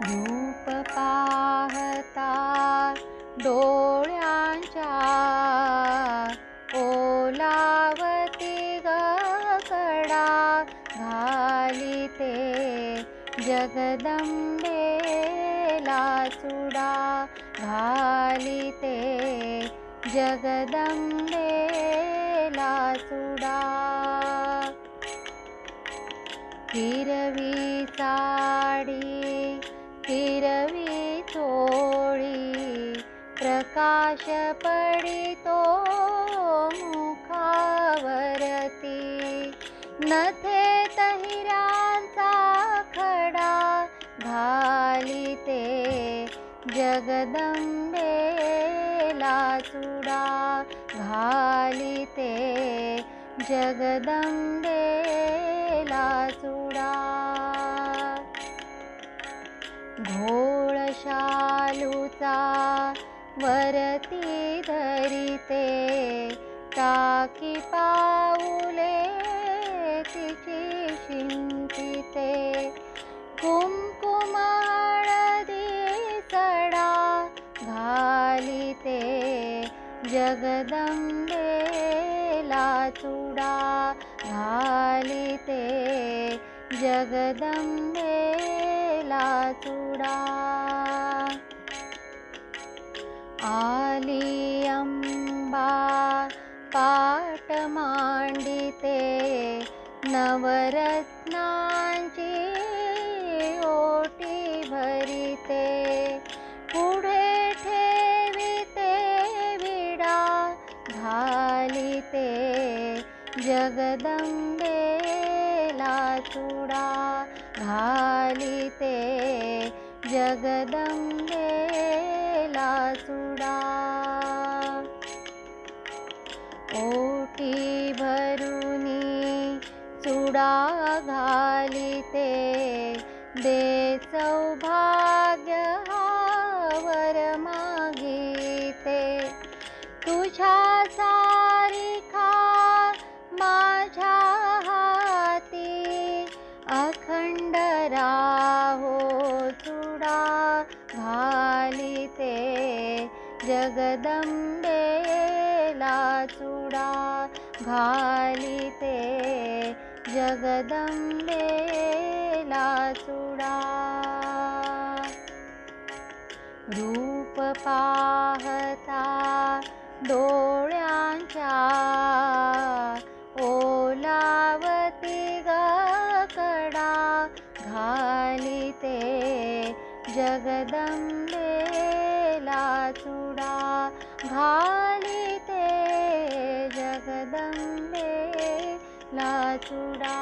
रूप पाहता डोळ्यांच्या ओलावती गकडा घालिते जगदंबेला चुडा घालिते जगदंबेला चुडा. हिरवी साडी हिरवी चोळी प्रकाश पडितो मुखावरती. नथे तहिरांचा खडा घालिते जगदंबेला चुडा घालिते जगदंबेला चुडा. घोळशालूचा वरती धरिते टाकी पाऊले तिची शिंपिते. कुंकुम हळदी सडा घालिते जगदंबेला चुडा घालिते जगदंबेला चुडा आली अंबा पाट मांडिते नवरत्नांची ओटी भरिते ठेविते विडा घालिते जगदंबेला चुडा घालिते जगदंबेला चुडा ओटी भरुनी चुडा घालिते दे सौभाग्य हावर मागिते. तुझ्या राहो चुडा घालिते जगदंबेला चुडा घालिते जगदंबेला चुडा रूप पाहता डोळ्यांच्या घालिते जगदंबेला चुडा घालिते जगदंबेला चुडा